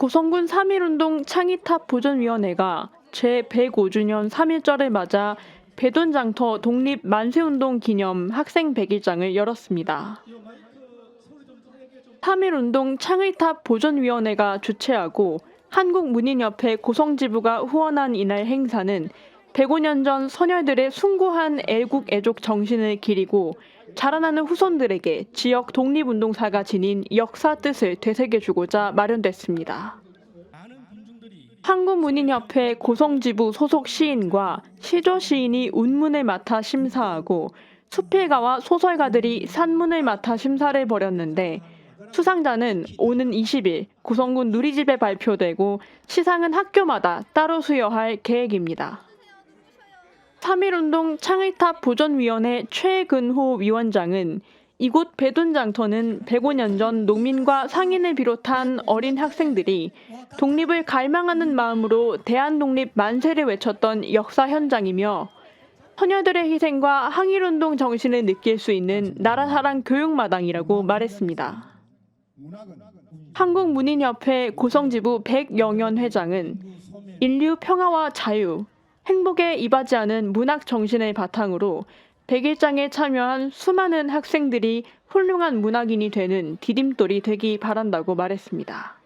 고성군 3.1운동 창의탑 보존위원회가 제105주년 3.1절을 맞아 배돈장터 독립 만세운동 기념 학생 100일장을 열었습니다. 3.1운동 창의탑 보존위원회가 주최하고 한국문인협회 고성지부가 후원한 이날 행사는 105년 전 선열들의 숭고한 애국 애족 정신을 기리고 자라나는 후손들에게 지역 독립운동사가 지닌 역사 뜻을 되새겨주고자 마련됐습니다. 한국문인협회 고성지부 소속 시인과 시조 시인이 운문을 맡아 심사하고 수필가와 소설가들이 산문을 맡아 심사를 벌였는데 수상자는 오는 20일 고성군 누리집에 발표되고 시상은 학교마다 따로 수여할 계획입니다. 3.1운동 창의탑 보존위원회 최근호 위원장은 이곳 배둔장터는 105년 전 농민과 상인을 비롯한 어린 학생들이 독립을 갈망하는 마음으로 대한독립 만세를 외쳤던 역사 현장이며 처녀들의 희생과 항일운동 정신을 느낄 수 있는 나라사랑 교육마당이라고 말했습니다. 한국문인협회 고성지부 백영현 회장은 인류 평화와 자유, 행복에 이바지하는 문학 정신을 바탕으로 백일장에 참여한 수많은 학생들이 훌륭한 문학인이 되는 디딤돌이 되기 바란다고 말했습니다.